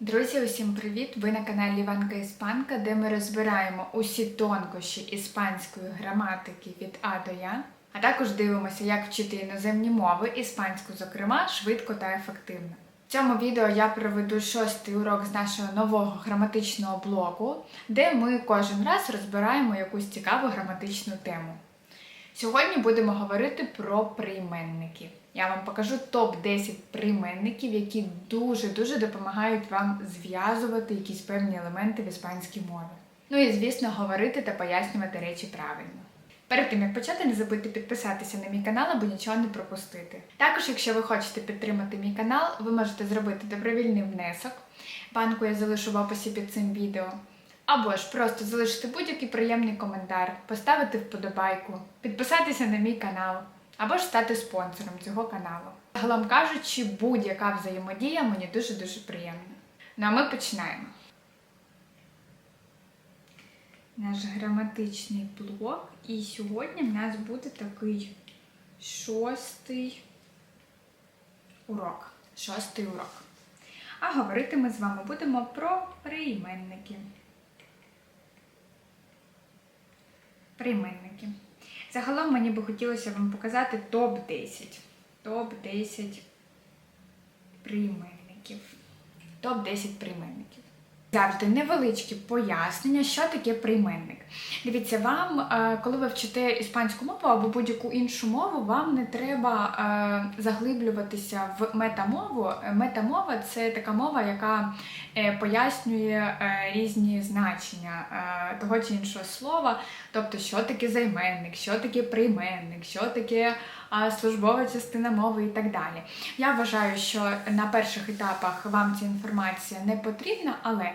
Друзі, усім привіт! Ви на каналі Іванка Іспанка, де ми розбираємо усі тонкощі іспанської граматики від А до Я, а також дивимося, як вчити іноземні мови, іспанську, зокрема, швидко та ефективно. В цьому відео я проведу шостий урок з нашого нового граматичного блоку, де ми кожен раз розбираємо якусь цікаву граматичну тему. Сьогодні будемо говорити про прийменники. Я вам покажу топ-10 прийменників, які дуже-дуже допомагають вам зв'язувати якісь певні елементи в іспанській мові. Ну і, звісно, говорити та пояснювати речі правильно. Перед тим як почати, не забудьте підписатися на мій канал, аби нічого не пропустити. Також, якщо ви хочете підтримати мій канал, ви можете зробити добровільний внесок. Банку я залишу в описі під цим відео. Або ж просто залишити будь-який приємний коментар, поставити вподобайку, підписатися на мій канал, або ж стати спонсором цього каналу. Загалом кажучи, будь-яка взаємодія мені дуже-дуже приємна. Ну а ми починаємо. Наш граматичний блок. І сьогодні в нас буде такий шостий урок. Шостий урок. А говорити ми з вами будемо про прийменники. Прийменники. Загалом мені би хотілося вам показати топ-10. Топ-10 прийменників. Топ-10 прийменників. Завжди невеличкі пояснення, що таке прийменник. Дивіться, вам, е, коли ви вчите іспанську мову або будь-яку іншу мову, вам не треба е, заглиблюватися в метамову. Метамова це така мова, яка е, пояснює різні значення того чи іншого слова, тобто, що таке займенник, що таке прийменник, що таке службова частина мови і так далі. Я вважаю, що на перших етапах вам ця інформація не потрібна, але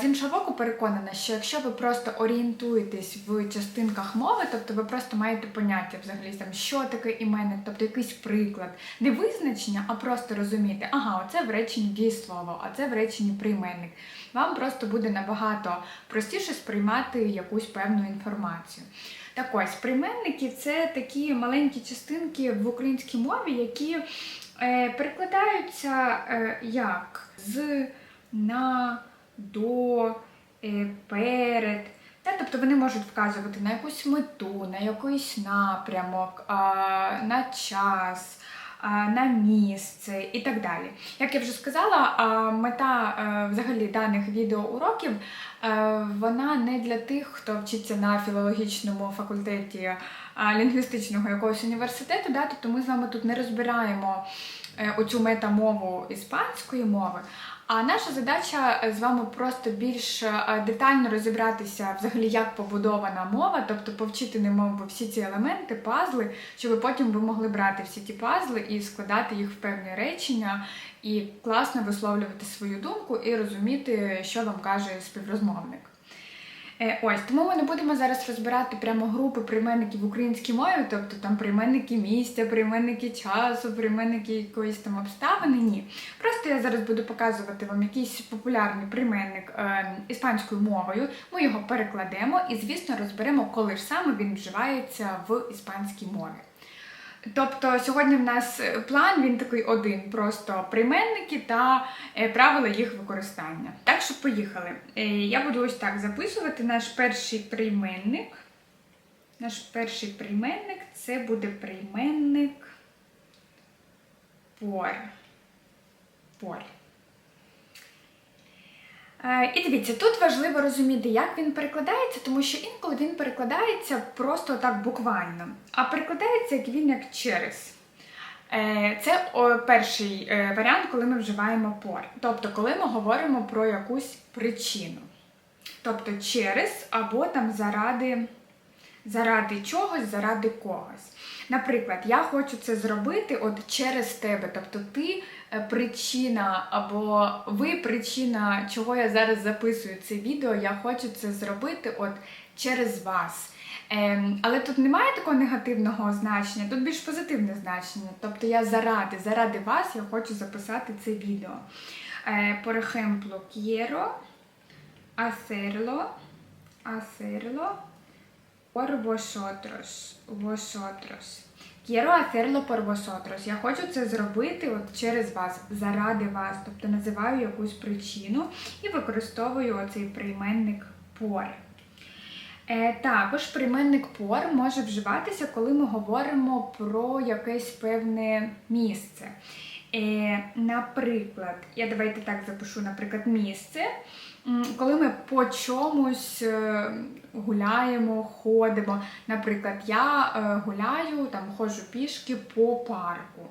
з іншого боку, переконана, що якщо ви просто орієнтуєтесь в частинках мови, тобто ви просто маєте поняття взагалі, там, що таке іменник, тобто якийсь приклад, не визначення, а просто розуміти, ага, оце в реченні дієслово, а це в реченні прийменник. Вам просто буде набагато простіше сприймати якусь певну інформацію. Так ось, прийменники це такі маленькі частинки в українській мові, які е, перекладаються е, як з на до, е, перед. Тобто вони можуть вказувати на якусь мету, на якийсь напрямок, на час, на місце і так далі. Як я вже сказала, мета е, взагалі даних відеоуроків е, вона не для тих, хто вчиться на філологічному факультеті лінгвістичного якогось університету, да? тобто ми з вами тут не розбираємо оцю метамову іспанської мови. А наша задача е, з вами просто більш е, детально розібратися взагалі, як побудована мова, тобто повчити немов всі ці елементи, пазли, щоб потім ви могли брати всі ті пазли і складати їх в певні речення, і класно висловлювати свою думку і розуміти, що вам каже співрозмовник. Е, ось, тому ми не будемо зараз розбирати прямо групи прийменників в українській мові, тобто там прийменники місця, прийменники часу, прийменники якоїсь там обставини. Ні. Просто я зараз буду показувати вам якийсь популярний прийменник е, іспанською мовою. Ми його перекладемо і, звісно, розберемо, коли ж саме він вживається в іспанській мові. Тобто сьогодні в нас е, план, він такий один, просто прийменники та е, правила їх використання. Так що поїхали. Е, я буду ось так записувати наш перший прийменник. Наш перший прийменник це буде прийменник пор. Пор. Е, і дивіться, тут важливо розуміти, як він перекладається, тому що інколи він перекладається просто так буквально. А перекладається як він як через. Е, це перший е, варіант, коли ми вживаємо пор. Тобто, коли ми говоримо про якусь причину. Тобто через або там заради заради чогось, заради когось. Наприклад, я хочу це зробити от через тебе. Тобто ти е, причина або ви причина, чого я зараз записую це відео, я хочу це зробити от через вас. Ем, Але тут немає такого негативного значення, тут більш позитивне значення. Тобто я заради, заради вас я хочу записати це відео. Е, Por ejemplo, quiero hacerlo, por vosotros, vosotros. Quiero hacerlo por vosotros. Я хочу це зробити от через вас, заради вас. Тобто називаю якусь причину і використовую оцей прийменник por. Е, також прийменник por може вживатися, коли ми говоримо про якесь певне місце. Е, наприклад, я давайте так запишу, наприклад, місце. Коли ми по чомусь е, гуляємо, ходимо. Наприклад, я е, гуляю, там ходжу пішки по парку.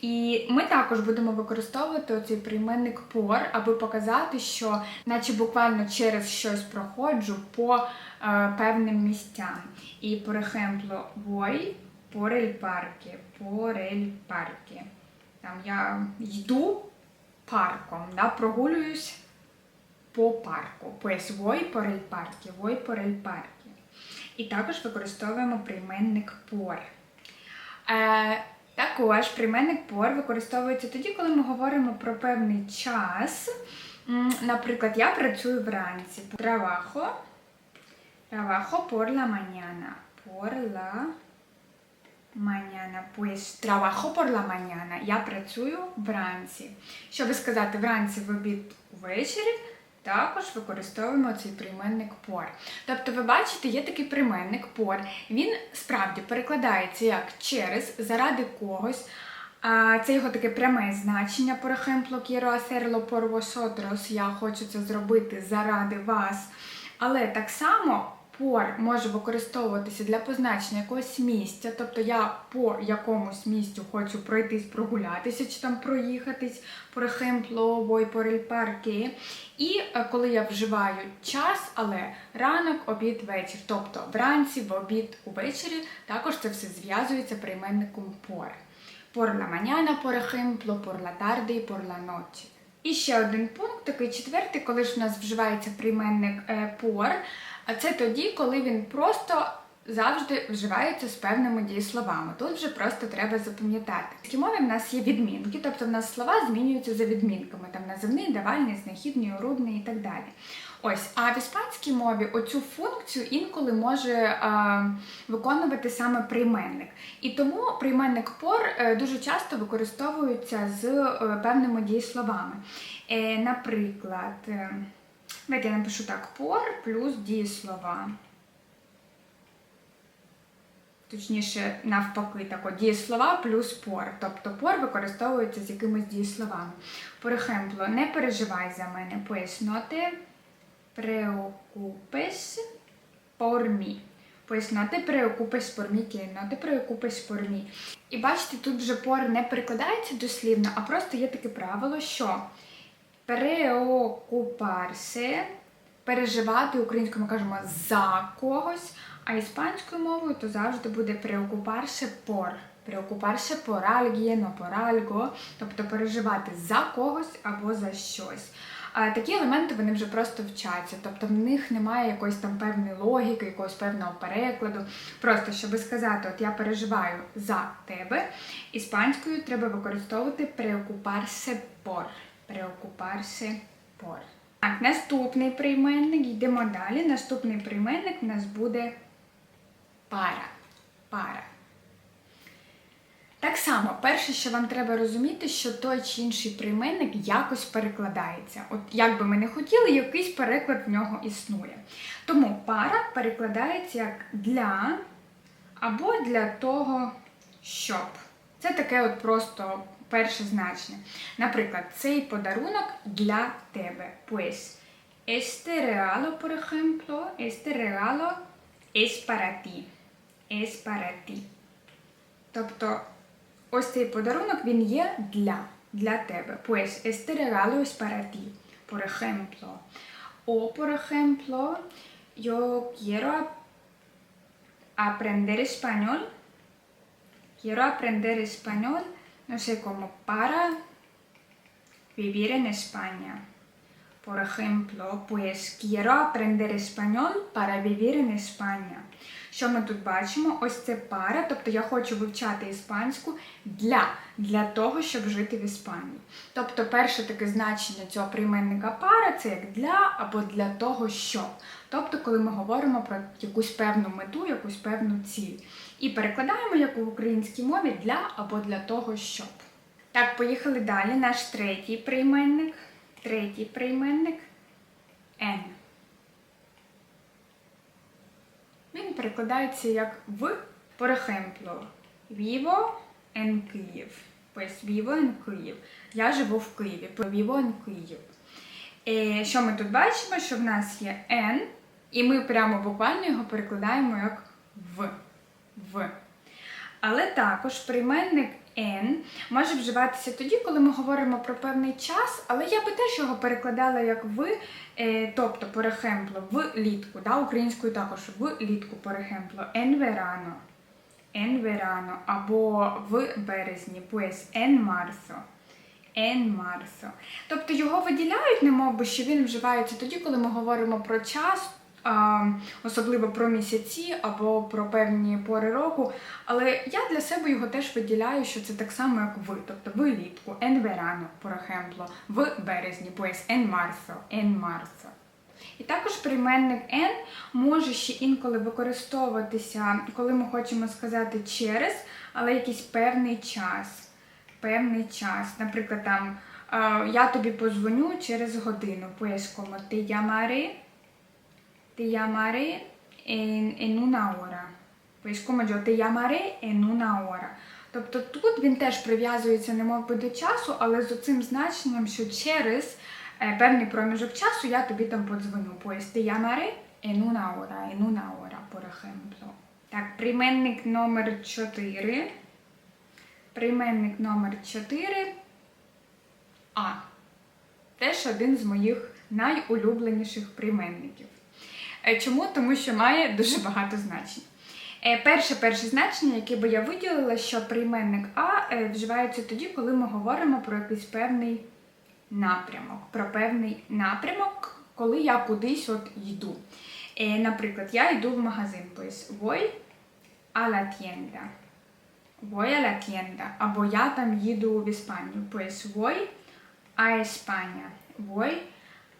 І ми також будемо використовувати оцей прийменник por, аби показати, що наче буквально через щось проходжу по е, певним місцям. І, por ejemplo, voy por el parque, por el parque. Там я йду парком, да, прогулююсь по парку. Pues el parque, voy por el parque. І також використовуємо прийменник por. Е, також прийменник por використовується тоді, коли ми говоримо про певний час. Наприклад, я працюю вранці. Trabajo, trabajo por la mañana. Por la mañana. Pues trabajo por la mañana. Я працюю вранці. Щоб сказати вранці в обід увечері, також використовуємо цей прийменник пор. Тобто, ви бачите, є такий прийменник пор. Він справді перекладається як через, заради когось. Це його таке пряме значення. Por ejemplo, quiero hacerlo por. Я хочу це зробити заради вас. Але так само por може використовуватися для позначення якогось місця. Тобто я по якомусь місцю хочу пройтись, прогулятися чи там проїхатись. Por ejemplo, voy. І е, коли я вживаю час, але ранок, обід, вечір. Тобто вранці, в обід, увечері, також це все зв'язується прийменником por. Por la mañana, por ejemplo, por la tarde por la noche. І ще один пункт, такий четвертий, коли ж в нас вживається прийменник е, por, а це тоді, коли він просто завжди вживається з певними дієсловами. Тут вже просто треба запам'ятати. В мові в нас є відмінки, тобто в нас слова змінюються за відмінками, там називний, давальний, знахідний, урудний і так далі. Ось, а в іспанській мові оцю функцію інколи може е, виконувати саме прийменник. І тому прийменник por е, дуже часто використовується з е, певними дієсловами. Е, наприклад, е, давайте я напишу так: por плюс дієслова. Точніше, навпаки, тако, дієслова плюс por. Тобто por використовується з якимись дієсловами. Por не переживай за мене, pues no te preocupes por mí. Pues no te preocupes. І бачите, тут вже por не перекладається дослівно, а просто є таке правило, що preocuparse, переживати українською ми кажемо за когось, а іспанською мовою то завжди буде por. Preocuparse por alguien o тобто переживати за когось або за щось. А такі елементи вони вже просто вчаться, тобто в них немає якоїсь там певної логіки, якогось певного перекладу. Просто щоб сказати, от я переживаю за тебе, іспанською треба використовувати preocuparse por. Preocuparse por. Так, наступний прийменник, йдемо далі. Наступний прийменник у нас буде пара. Пара. Так само, перше, що вам треба розуміти, що той чи інший прийменник якось перекладається. От як би ми не хотіли, якийсь переклад в нього існує. Тому пара перекладається як для або для того, щоб. Це таке от просто перше значення. Наприклад, цей подарунок для тебе. Pues, este regalo, por ejemplo, este regalo es para ti. Es para ti. Тобто, ось цей подарунок він є для, для тебе. Pues este regalo es para ti, por ejemplo. O, por ejemplo, yo quiero ap- aprender español. Quiero aprender español, no sé, como para vivir en España. Por ejemplo, pues quiero aprender español para vivir en España. Що ми тут бачимо? Ось це пара, тобто я хочу вивчати іспанську для, для того, щоб жити в Іспанії. Тобто, перше таке значення цього прийменника пара це як для або для того, щоб. Тобто, коли ми говоримо про якусь певну мету, якусь певну ціль. І перекладаємо як у українській мові для або для того, щоб. Так, поїхали далі. Наш третій прийменник. Третій прийменник N. Він перекладається як в, по ejemplo, vivo en Київ. Pues vivo en. Я живу в Києві. Vivo en Київ. І що ми тут бачимо? Що в нас є N, і ми прямо буквально його перекладаємо як в. в. Але також прийменник N може вживатися тоді, коли ми говоримо про певний час, але я би теж його перекладала як в, е, тобто порехемпло, влітку, да, українською також влітку порехемпло, en verano, en verano, або в березні, pues en marzo. En marzo. Тобто його виділяють, немов би, що він вживається тоді, коли ми говоримо про час, особливо про місяці або про певні пори року. Але я для себе його теж виділяю, що це так само, як ви. Тобто влітку, en verano, por ejemplo, в березні, pues en marzo, en marzo. І також прийменник n може ще інколи використовуватися, коли ми хочемо сказати через, але якийсь певний час. Певний час. Наприклад, там я тобі позвоню через годину. Como te llamaré, te llamaré en, en una hora. Yo te llamaré en una hora. Тобто тут він теж прив'язується немов би до часу, але з цим значенням, що через е, певний проміжок часу я тобі там подзвоню. Pues te llamaré en una hora, en una hora, por ejemplo. Так, прийменник номер 4. Прийменник номер 4 А. Теж один з моїх найулюбленіших прийменників. Е, Чому? Тому що має дуже багато значень. Е, Перше перше значення, яке би я виділила, що прийменник А е, вживається тоді, коли ми говоримо про якийсь певний напрямок. Про певний напрямок, коли я кудись от йду. Наприклад, я йду в магазин, pues voy a la tienda. Voy a la tienda. Або я там їду в Іспанію. Pues voy a España. Voy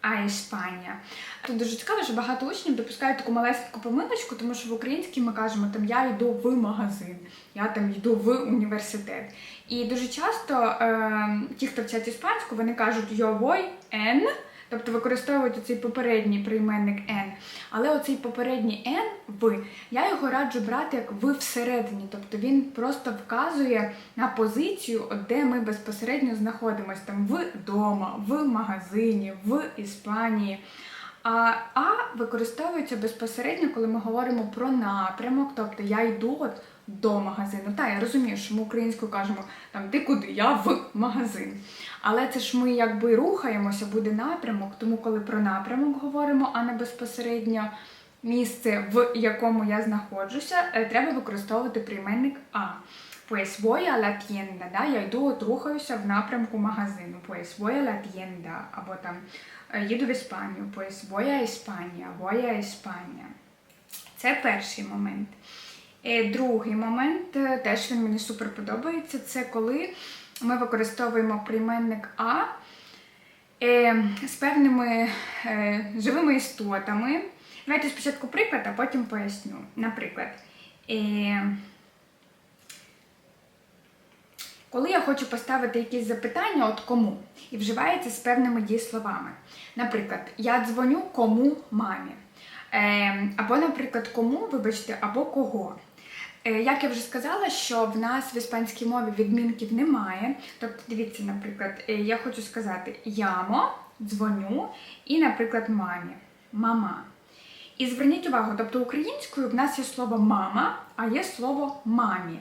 a Іспанія. Тут дуже цікаво, що багато учнів допускають таку малесеньку помилочку, тому що в українській ми кажемо, там я йду в магазин, я там йду в університет. І дуже часто е, ті, хто вчать іспанську, вони кажуть йовой ен. Тобто використовують цей попередній прийменник n. Але оцей попередній n, ви, я його раджу брати як ви всередині. Тобто він просто вказує на позицію, де ми безпосередньо знаходимося там вдома, в магазині, в Іспанії. А А використовується безпосередньо, коли ми говоримо про напрямок, тобто я йду от до магазину. Так, я розумію, що ми українською кажемо там ти куди? Я в магазин. Але це ж ми якби рухаємося, буде напрямок, тому коли про напрямок говоримо, а не безпосередньо місце, в якому я знаходжуся, е, треба використовувати прийменник А. Pues voy a la tienda, да? я йду, от рухаюся в напрямку магазину. Pues voy a la tienda, або там е, їду в Іспанію. Pues España, voy España. Це перший момент. Е, Другий момент, теж він мені супер подобається, це коли ми використовуємо прийменник А е, з певними е, живими істотами. Давайте спочатку приклад, а потім поясню. Наприклад, е, коли я хочу поставити якісь запитання, от кому, і вживається з певними дієсловами. Наприклад, я дзвоню кому мамі. Або, наприклад, кому, вибачте, або кого. Е, Як я вже сказала, що в нас в іспанській мові відмінків немає. Тобто, дивіться, наприклад, е, я хочу сказати ямо, дзвоню, і, наприклад, мамі, мама. І зверніть увагу, тобто українською в нас є слово мама, а є слово мамі.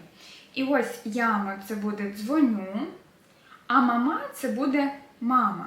І ось яма це буде дзвоню, а мама це буде мама.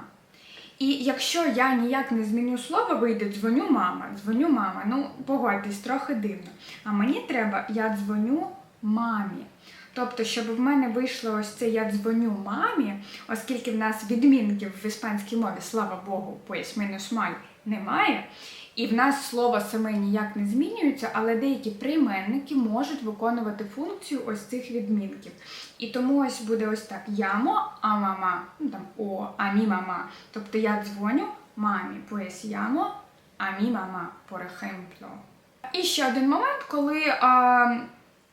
І якщо я ніяк не зміню слово, вийде дзвоню мама, дзвоню мама. Ну, погодьтесь, трохи дивно. А мені треба я дзвоню мамі. Тобто, щоб в мене вийшло ось це я дзвоню мамі, оскільки в нас відмінків в іспанській мові, слава Богу, пояс мінус май немає. І в нас слово саме ніяк не змінюється, але деякі прийменники можуть виконувати функцію ось цих відмінків. І тому ось буде ось так: ямо, а мама, ну там о, а мі мама. Тобто я дзвоню мамі, pues llamo a mi mamá, por. І ще один момент, коли а,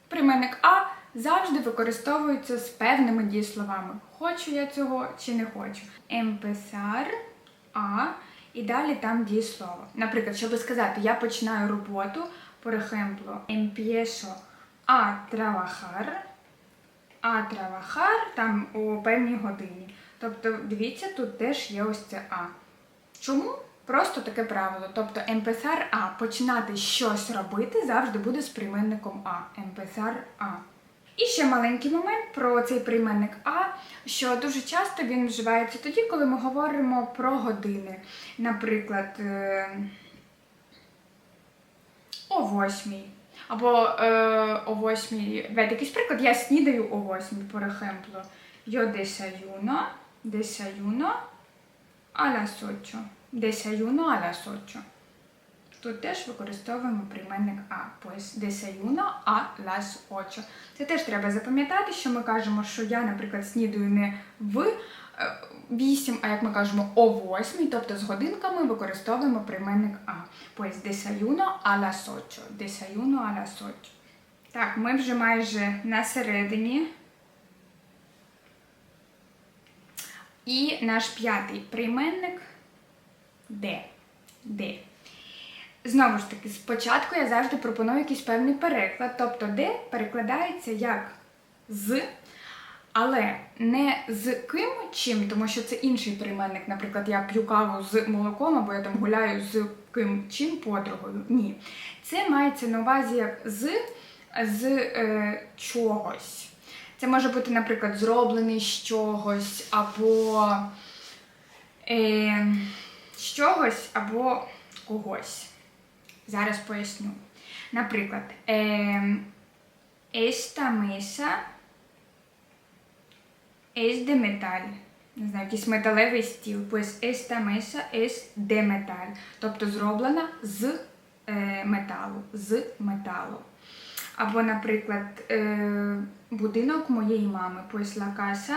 прийменник а завжди використовується з певними дієсловами. Хочу я цього чи не хочу. Empezar а і далі там дієслово. Наприклад, щоб сказати я починаю роботу, por ejemplo, empiezo a а trabajar там у певній годині. Тобто, дивіться, тут теж є ось це а. Чому? Просто таке правило. Тобто empezar а починати щось робити завжди буде з прийменником а. Empezar а. І ще маленький момент про цей прийменник А, що дуже часто він вживається тоді, коли ми говоримо про години. Наприклад, е, о восьмій. Або е, о восьмій. Давайте якийсь приклад, я снідаю о восьмій, por ejemplo. Yo desayuno, desayuno a las 8. Desayuno a las 8. Тут теж використовуємо прийменник а, pues desayuno a las 8. Це теж треба запам'ятати, що ми кажемо, що я, наприклад, снідаю не в 8, а як ми кажемо о 8, тобто з годинками використовуємо прийменник а. Pues desayuno a las 8. Desayuno a las 8. Так, ми вже майже на середині. І наш п'ятий прийменник де. Де. Знову ж таки, спочатку я завжди пропоную якийсь певний переклад, тобто де перекладається як з, але не з ким чим, тому що це інший прийменник. Наприклад, я п'ю каву з молоком, або я там гуляю з ким чим подругою. Ні. Це мається на увазі з, з е, чогось. Це може бути, наприклад, зроблений з чогось, або е, з чогось, або когось. Зараз поясню. Наприклад, е, esta mesa es de metal. Не знаю, якийсь металевий стіл. Pues esta mesa es de metal. Тобто зроблена з е, металу. З металу. Або, наприклад, е, будинок моєї мами. Pues la casa,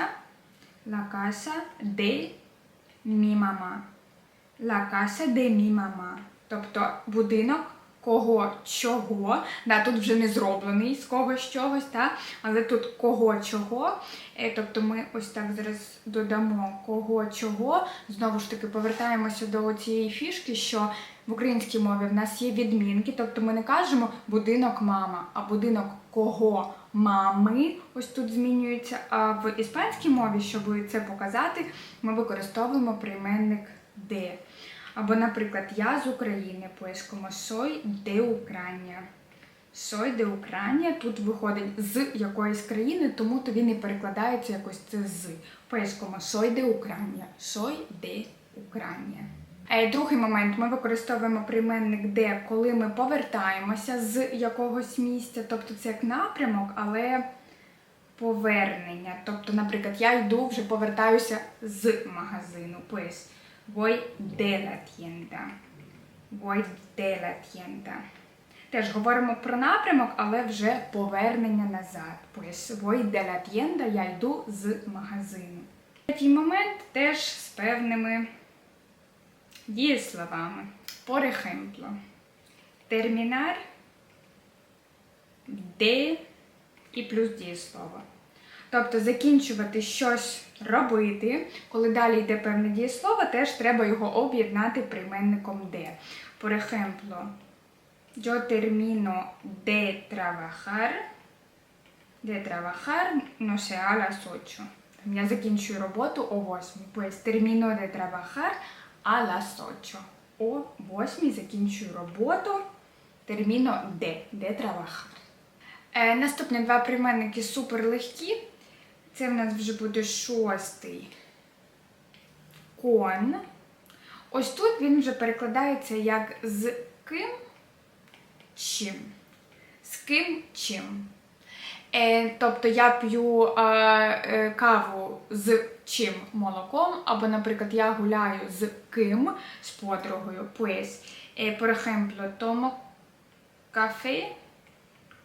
la casa de mi mamá. La casa de mi mamá. Тобто будинок кого чого. Да, тут вже не зроблений з когось чогось, та? але тут кого чого. Е, Тобто ми ось так зараз додамо кого чого. Знову ж таки, повертаємося до цієї фішки, що в українській мові в нас є відмінки, тобто ми не кажемо будинок мама, а будинок кого мами. Ось тут змінюється. А в іспанській мові, щоб це показати, ми використовуємо прийменник де. Або, наприклад, я з України, pues como soy de Ucrania. Soy de тут виходить з якоїсь країни, тому то він і перекладається якось це з. Pues como soy de Ucrania. Soy de Е, Другий момент ми використовуємо прийменник де, коли ми повертаємося з якогось місця, тобто це як напрямок, але повернення. Тобто, наприклад, я йду, вже повертаюся з магазину. Pues voy de la tienda. Voy de la tienda. Теж говоримо про напрямок, але вже повернення назад. Pues voy de la tienda, я йду з магазину. Третій момент теж з певними дієсловами. Por ejemplo, terminar de і плюс дієслово. Тобто закінчувати щось робити, коли далі йде певне дієслово, теж треба його об'єднати прийменником де. Por ejemplo, yo termino de trabajar, de trabajar, no sé, a las 8. Я закінчую роботу о 8. Pues termino de trabajar a las 8. О 8 закінчую роботу. Termino de, de trabajar. Е, наступні два прийменники супер легкі. Це в нас вже буде шостий кон. Ось тут він вже перекладається як з ким чим. З ким чим. Е, тобто я п'ю е, е, каву з чим молоком, або, наприклад, я гуляю з ким, з подругою. Pues, eh, por ejemplo, tomo café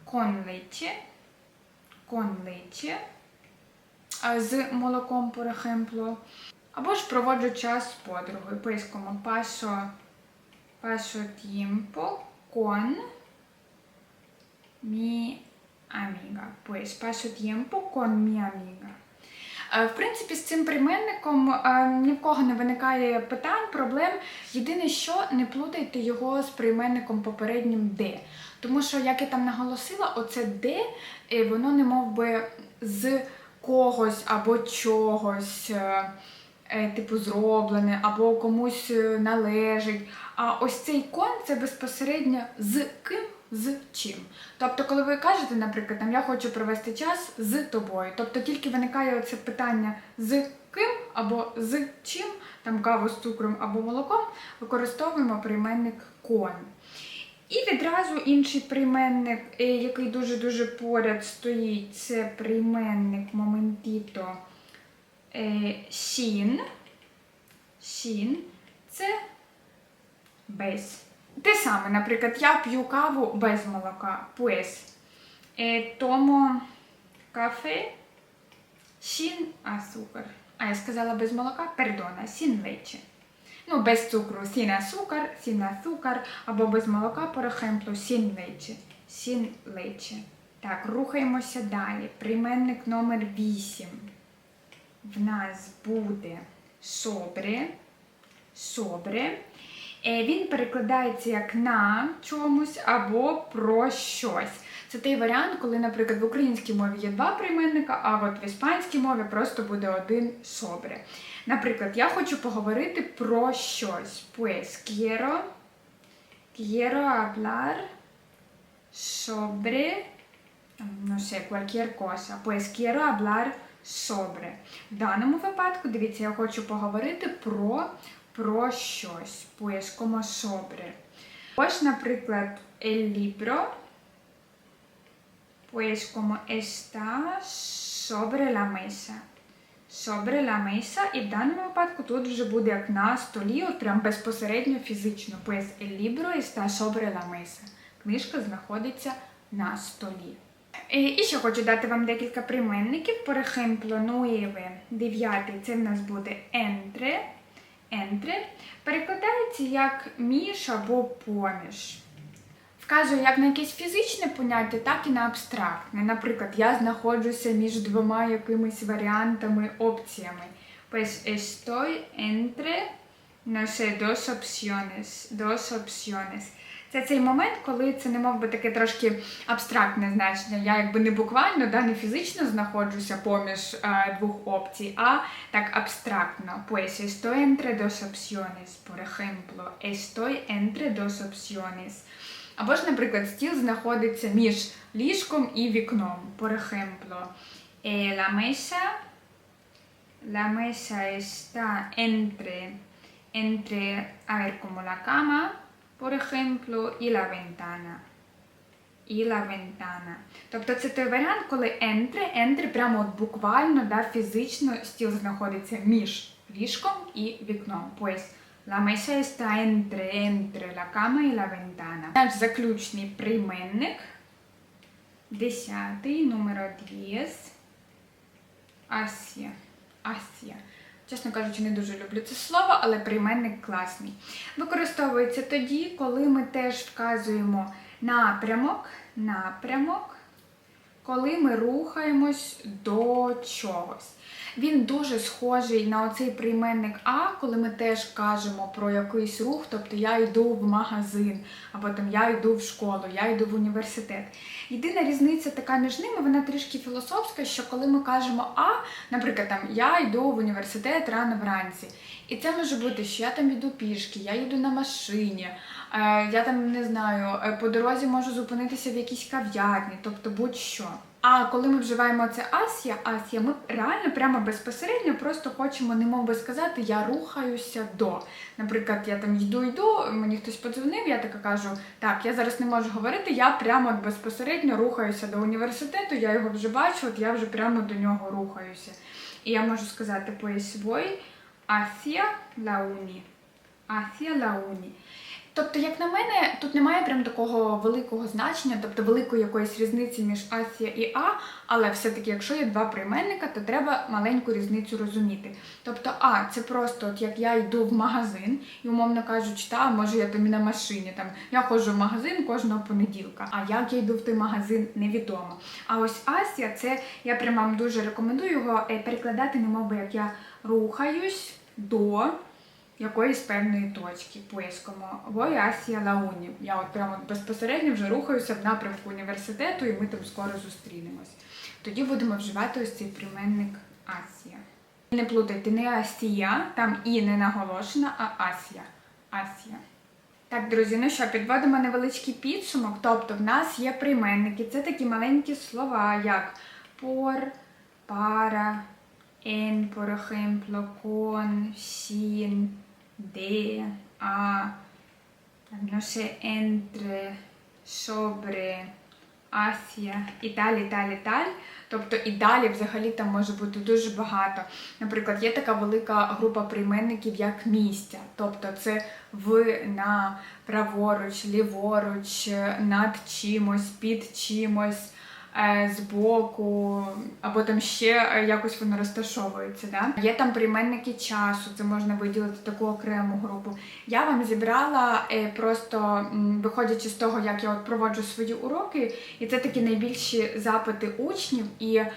con leche, con leche, е, з молоком, por ejemplo. Або ж проводжу час з подругою. Pues, como paso, paso tiempo con mi amiga. Pues paso tiempo con mi В принципі, з цим прийменником е, ні в кого не виникає питань, проблем. Єдине, що не плутайте його з прийменником попереднім де. Тому що, як я там наголосила, оце де, е, воно не мов би з когось або чогось. е, е, Типу зроблене, або комусь е, належить. А ось цей кон це безпосередньо з ким, з чим. Тобто, коли ви кажете, наприклад, там я хочу провести час з тобою. Тобто тільки виникає це питання з ким або з чим, там каву з цукром або молоком, використовуємо прийменник кон. І відразу інший прийменник, е, який дуже-дуже поряд стоїть, це прийменник моментіто е, сін. Сін це без. Те саме, наприклад, я п'ю каву без молока. Pues, е, tomo кафе sin azúcar. А я сказала без молока, пердона, sin leche. Ну, без цукру, sin azúcar, sin azúcar, або без молока, por ejemplo, sin leche. Sin leche. Так, рухаємося далі. Прийменник номер 8. В нас буде sobre. Sobre. Е, Він перекладається як на чомусь або про щось. Це той варіант, коли, наприклад, в українській мові є два прийменника, а от в іспанській мові просто буде один sobre. Наприклад, я хочу поговорити про щось. Pues quiero, quiero hablar sobre, no sé, cualquier cosa. Pues quiero hablar sobre. В даному випадку, дивіться, я хочу поговорити про, про щось. Pues como sobre. Ось, наприклад, el libro, pues como está sobre la mesa. Sobre la mesa, і в даному випадку тут вже буде як на столі, от прям безпосередньо фізично. Pues el libro está sobre la mesa. Книжка знаходиться на столі. Е, І ще хочу дати вам декілька прийменників. Por ejemplo, nueve, дев'ятий, це в нас буде entre. Entre. Перекладається як між або поміж. Вказує як на якесь фізичне поняття, так і на абстрактне. Наприклад, я знаходжуся між двома якимись варіантами, опціями. Pues estoy entre, no sé, dos opciones. Dos opciones. Це цей момент, коли це не мов би таке трошки абстрактне значення. Я якби не буквально, да, не фізично знаходжуся поміж е, двох опцій, а так абстрактно. Pues estoy entre dos opciones. Por ejemplo, estoy entre dos opciones. Або ж, наприклад, стіл знаходиться між ліжком і вікном. Por ejemplo, la mesa, la mesa está entre, entre, a ver, como la cama, por ejemplo, y la ventana. І la ventana. Тобто це той варіант, коли entre, entre прямо от буквально, да, фізично стіл знаходиться між ліжком і вікном. Pues, La mesa está entre, entre la cama y la ventana. Наш заключний прийменник. Десятий, номер 10. Асія. Асія. Чесно кажучи, не дуже люблю це слово, але прийменник класний. Використовується тоді, коли ми теж вказуємо напрямок, напрямок, коли ми рухаємось до чогось. Він дуже схожий на оцей прийменник А, коли ми теж кажемо про якийсь рух, тобто я йду в магазин, або там я йду в школу, я йду в університет. Єдина різниця така між ними, вона трішки філософська, що коли ми кажемо А, наприклад, там я йду в університет рано вранці. І це може бути, що я там йду пішки, я їду на машині, е, я там не знаю, е, по дорозі можу зупинитися в якійсь кав'ярні, тобто будь-що. А коли ми вживаємо це асія, асія, ми реально прямо безпосередньо просто хочемо немов би сказати я рухаюся до. Наприклад, я там йду, йду, мені хтось подзвонив, я така кажу, так, я зараз не можу говорити, я прямо безпосередньо рухаюся до університету, я його вже бачу, от я вже прямо до нього рухаюся. І я можу сказати hacia la uni. Hacia la uni. Тобто, як на мене, тут немає прям такого великого значення, тобто великої якоїсь різниці між Асія і А, але все-таки, якщо є два прийменника, то треба маленьку різницю розуміти. Тобто, А, це просто от як я йду в магазин, і умовно кажучи, та може я там і на машині. Там я ходжу в магазин кожного понеділка. А як я йду в той магазин, невідомо. А ось Асія, це я прям вам дуже рекомендую його е, перекладати, немов би як я рухаюсь до якоїсь певної точки поїскому. Вой Асія Лауні. Я от прямо безпосередньо вже рухаюся в напрямку університету, і ми там скоро зустрінемось. Тоді будемо вживати ось цей прийменник Асія. Не плутайте, не Асія, там і не наголошена, а Асія. Асія. Так, друзі, ну що, підводимо невеличкий підсумок. Тобто, в нас є прийменники. Це такі маленькі слова, як пор, пара, en, por ejemplo, sin, de, a, no sé, entre, sobre, Асія і далі, далі, далі. Тобто і далі взагалі там може бути дуже багато. Наприклад, є така велика група прийменників, як місця. Тобто це в, на, праворуч, ліворуч, над чимось, під чимось, збоку, або там ще е, якось воно розташовується. Да? Є там прийменники часу, це можна виділити таку окрему групу. Я вам зібрала е, просто виходячи з того, як я от проводжу свої уроки, і це такі найбільші запити учнів і е,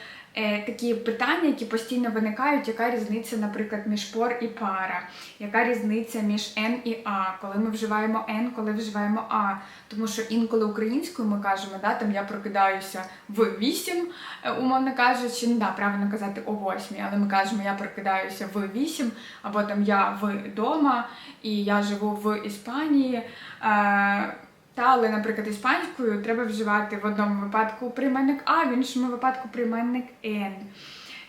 такі питання, які постійно виникають, яка різниця, наприклад, між пор і пара, яка різниця між N і А, коли ми вживаємо N, коли вживаємо А. Тому що інколи українською ми кажемо, да, там я прокидаюся в 8, е, умовно кажучи, ну да, правильно казати о 8, але ми кажемо, я прокидаюся в 8, або там я вдома і я живу в Іспанії. Е, та, але, наприклад, іспанською треба вживати в одному випадку прийменник А, в іншому випадку прийменник N.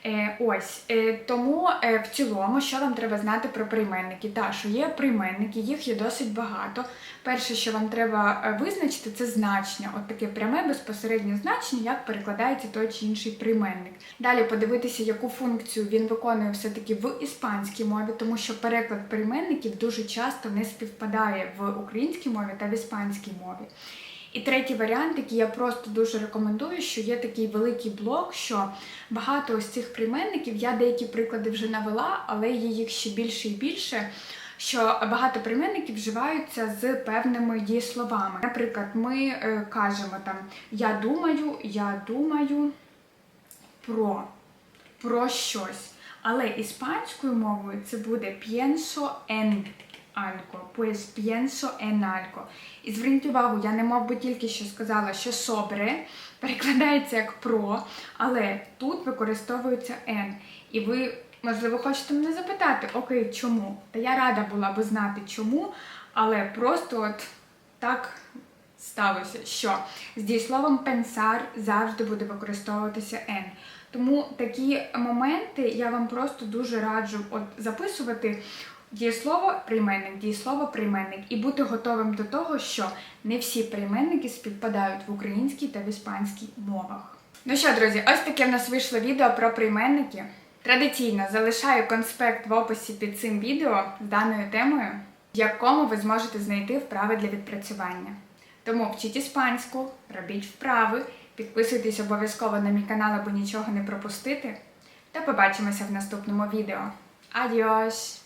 Е, ось е, тому е, в цілому, що вам треба знати про прийменники? Та що є прийменники, їх є досить багато. Перше, що вам треба визначити, це значення. От таке пряме безпосереднє значення, як перекладається той чи інший прийменник. Далі подивитися, яку функцію він виконує все-таки в іспанській мові, тому що переклад прийменників дуже часто не співпадає в українській мові та в іспанській мові. І третій варіант, який я просто дуже рекомендую, що є такий великий блок, що багато ось цих прийменників, я деякі приклади вже навела, але є їх ще більше і більше. Що багато прийменників вживаються з певними дієсловами. Наприклад, ми е, кажемо там я думаю, я думаю про, про щось. Але іспанською мовою це буде pienso en algo, pues pienso en algo. І зверніть увагу, я не мов би тільки що сказала, що sobre перекладається як про, але тут використовується en. І ви, можливо, хочете мене запитати, окей, чому? Та я рада була би знати чому, але просто от так сталося, що з дієсловом pensar завжди буде використовуватися en. Тому такі моменти я вам просто дуже раджу от записувати дієслово прийменник, дієслово прийменник, і бути готовим до того, що не всі прийменники співпадають в українській та в іспанській мовах. Ну що, друзі, ось таке в нас вийшло відео про прийменники. Традиційно залишаю конспект в описі під цим відео з даною темою, в якому ви зможете знайти вправи для відпрацювання. Тому вчіть іспанську, робіть вправи, підписуйтесь обов'язково на мій канал, аби нічого не пропустити. Та побачимося в наступному відео. Адіос!